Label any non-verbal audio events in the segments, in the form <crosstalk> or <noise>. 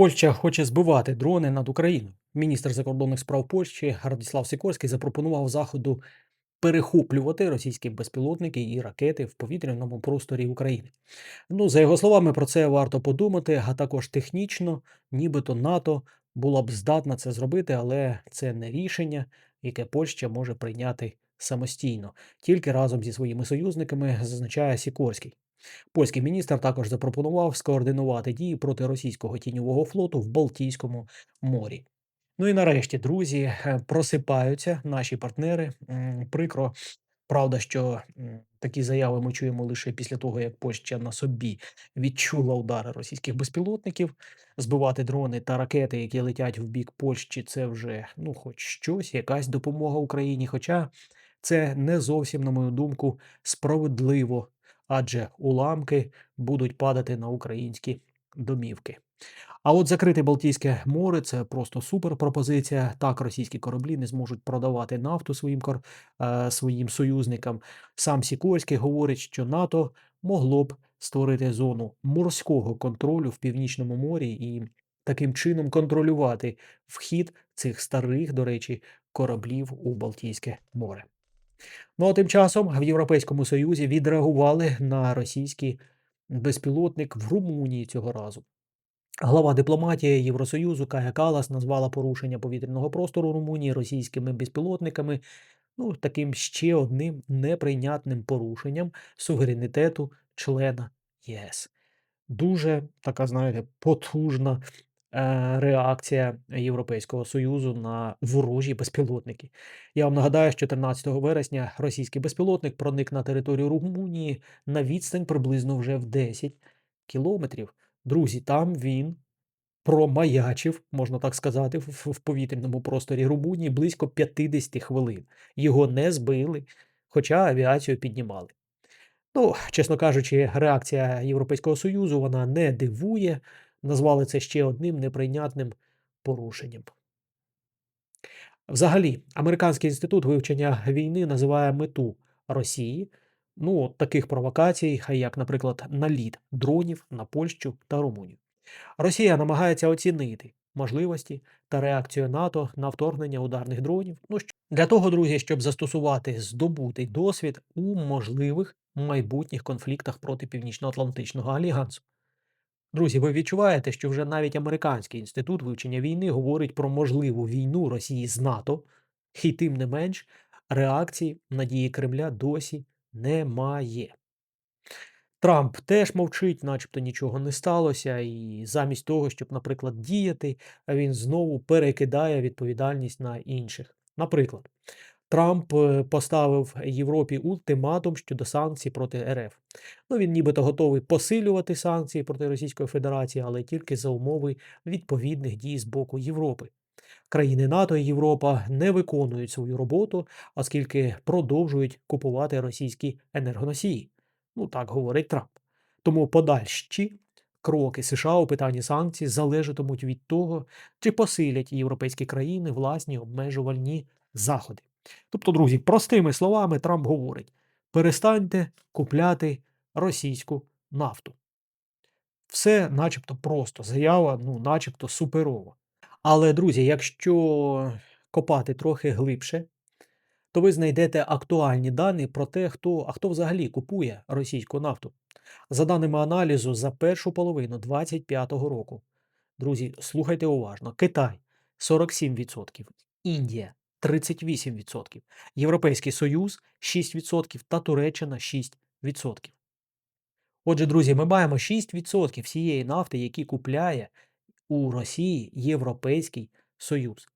Польща хоче збивати дрони над Україною. Міністр закордонних справ Польщі Радіслав Сікорський запропонував заходу перехоплювати російські безпілотники і ракети в повітряному просторі України. Ну, за його словами, про це варто подумати, а також технічно, нібито НАТО була б здатна це зробити, але це не рішення, яке Польща може прийняти самостійно, тільки разом зі своїми союзниками, зазначає Сікорський. Польський міністр також запропонував скоординувати дії проти російського тіньового флоту в Балтійському морі. Ну і нарешті, друзі, е, просипаються наші партнери. Прикро, правда, що такі заяви ми чуємо лише після того, як Польща на собі відчула удари російських безпілотників. Збивати дрони та ракети, які летять в бік Польщі, це вже ну, хоч щось, якась допомога Україні. Хоча це не зовсім, на мою думку, справедливо, адже уламки будуть падати на українські домівки. А от закрите Балтійське море це просто супер пропозиція. Так, російські кораблі не зможуть продавати нафту своїм кор... е, своїм союзникам. Сам Сікорський говорить, що НАТО могло б створити зону морського контролю в північному морі і таким чином контролювати вхід цих старих, до речі, кораблів у Балтійське море. Ну а тим часом в Європейському Союзі відреагували на російський безпілотник в Румунії цього разу. Глава дипломатії Євросоюзу Кая Калас назвала порушення повітряного простору Румунії російськими безпілотниками ну, таким ще одним неприйнятним порушенням суверенітету члена ЄС. Дуже така, знаєте, потужна реакція Європейського Союзу на ворожі безпілотники. Я вам нагадаю, що 13 вересня російський безпілотник проник на територію Румунії на відстань приблизно вже в 10 кілометрів. Друзі, там він промаячив, можна так сказати, в, в повітряному просторі Румунії близько 50 хвилин. Його не збили, хоча авіацію піднімали. Ну, чесно кажучи, реакція Європейського Союзу вона не дивує. Назвали це ще одним неприйнятним порушенням. Взагалі, Американський інститут вивчення війни називає мету Росії ну, от таких провокацій, як, наприклад, наліт дронів на Польщу та Румунію. Росія намагається оцінити можливості та реакцію НАТО на вторгнення ударних дронів. Ну, для того, друзі, щоб застосувати здобутий досвід у можливих майбутніх конфліктах проти Північно-Атлантичного альянсу. Друзі, ви відчуваєте, що вже навіть Американський інститут вивчення війни говорить про можливу війну Росії з НАТО, і тим не менш реакції на дії Кремля досі немає. Трамп теж мовчить, начебто нічого не сталося, і замість того, щоб, наприклад, діяти, він знову перекидає відповідальність на інших. Наприклад, Трамп е, поставив Європі ультиматум щодо санкцій проти РФ. Ну, він нібито готовий посилювати санкції проти Російської Федерації, але тільки за умови відповідних дій з боку Європи. Країни НАТО і Європа не виконують свою роботу, оскільки продовжують купувати російські енергоносії. Ну так говорить Трамп. Тому подальші кроки США у питанні санкцій залежатимуть від того, чи посилять європейські країни власні обмежувальні заходи. Тобто, друзі, простими словами, Трамп говорить: перестаньте купляти російську нафту. Все начебто просто, заява, ну, начебто суперова. Але, друзі, якщо копати трохи глибше, то ви знайдете актуальні дані про те, хто, а хто взагалі купує російську нафту. За даними аналізу, за першу половину 2025 року, друзі, слухайте уважно: Китай 47%, Індія 38%, Європейський Союз 6% та Туреччина 6%. Отже, друзі, ми маємо 6% всієї нафти, які купляє у Росії Європейський Союз.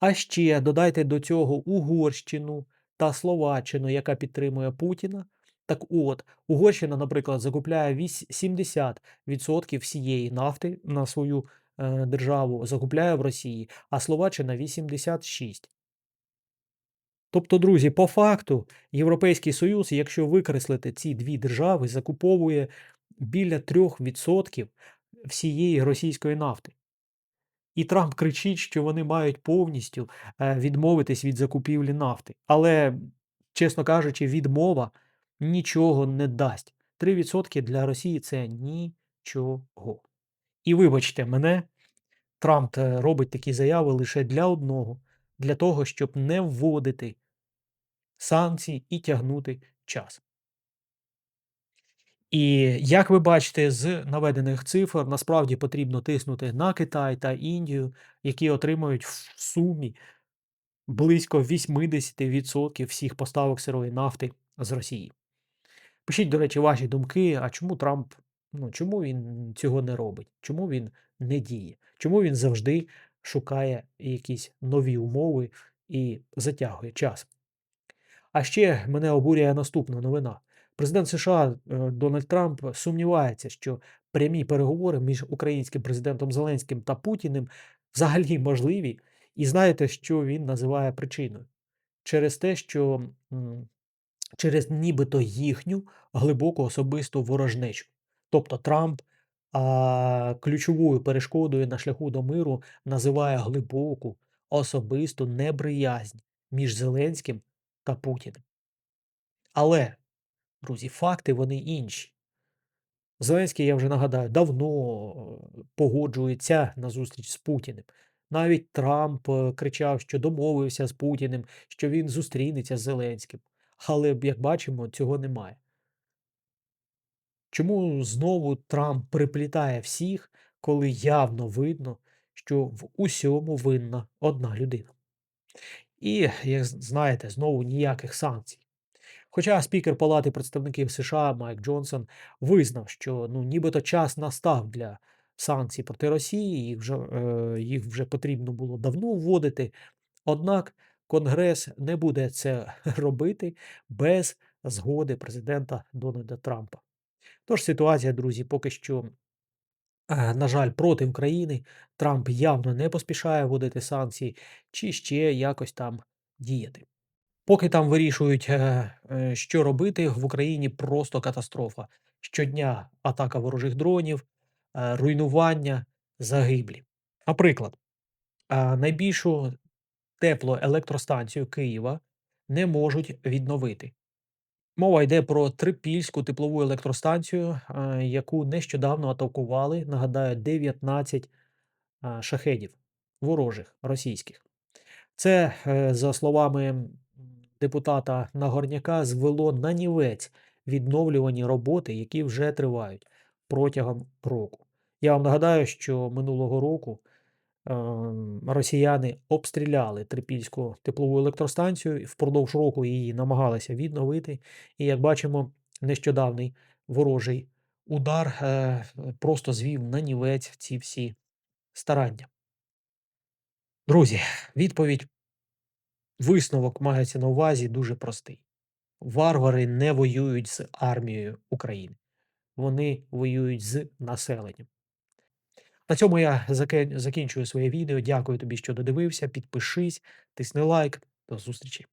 А ще додайте до цього Угорщину та Словаччину, яка підтримує Путіна. Так от, Угорщина, наприклад, закупляє 70% всієї нафти на свою е, державу, закупляє в Росії, а Словаччина 86%. Тобто, друзі, по факту Європейський Союз, якщо викреслити ці дві держави, закуповує біля 3% всієї російської нафти. І Трамп кричить, що вони мають повністю е, відмовитись від закупівлі нафти. Але, чесно кажучи, відмова нічого не дасть. 3% для Росії це нічого. І вибачте мене, Трамп е, робить такі заяви лише для одного, для того, щоб не вводити санкції і тягнути час. І як ви бачите з наведених цифр, насправді потрібно тиснути на Китай та Індію, які отримують в сумі близько 80% всіх поставок сирої нафти з Росії. Пишіть, до речі, ваші думки, а чому Трамп, ну чому він цього не робить? Чому він не діє? Чому він завжди шукає якісь нові умови і затягує час? А ще мене обурює наступна новина. Президент США е, Дональд Трамп сумнівається, що прямі переговори між українським президентом Зеленським та Путіним взагалі можливі. І знаєте, що він називає причиною? Через те, що через нібито їхню глибоку особисту ворожнечу. Тобто Трамп а, ключовою перешкодою на шляху до миру називає глибоку особисту неприязнь між Зеленським та Путіним. Але, друзі, факти вони інші. Зеленський, я вже нагадаю, давно е, погоджується на зустріч з Путіним. Навіть Трамп е, кричав, що домовився з Путіним, що він зустрінеться з Зеленським. Але, як бачимо, цього немає. Чому знову Трамп приплітає всіх, коли явно видно, що в усьому винна одна людина? І, як знаєте, знову ніяких санкцій. Хоча спікер Палати представників США Майк Джонсон визнав, що ну нібито час настав для санкцій проти Росії, їх вже, е, їх вже потрібно було давно вводити. Однак Конгрес не буде це <laughs> робити без згоди президента Дональда Трампа. Тож ситуація, друзі, поки що, на жаль, проти України. Трамп явно не поспішає вводити санкції чи ще якось там діяти. Поки там вирішують, е, е, що робити, в Україні просто катастрофа. Щодня атака ворожих дронів, е, руйнування, загиблі. Наприклад, найбільшу теплоелектростанцію Києва не можуть відновити. Мова йде про Трипільську теплову електростанцію, яку нещодавно атакували, нагадаю, 19 а, шахедів ворожих російських. Це, е, за словами депутата Нагорняка, звело на нівець відновлювані роботи, які вже тривають протягом року. Я вам нагадаю, що минулого року росіяни обстріляли Трипільську теплову електростанцію впродовж року її намагалися відновити. І як бачимо, нещодавний ворожий удар е, просто звів на нівець ці всі старання. Друзі, відповідь, висновок мається на увазі дуже простий. Варвари не воюють з армією України. Вони воюють з населенням. На цьому я закінчую своє відео. Дякую тобі, що додивився. Підпишись, тисни лайк. До зустрічі.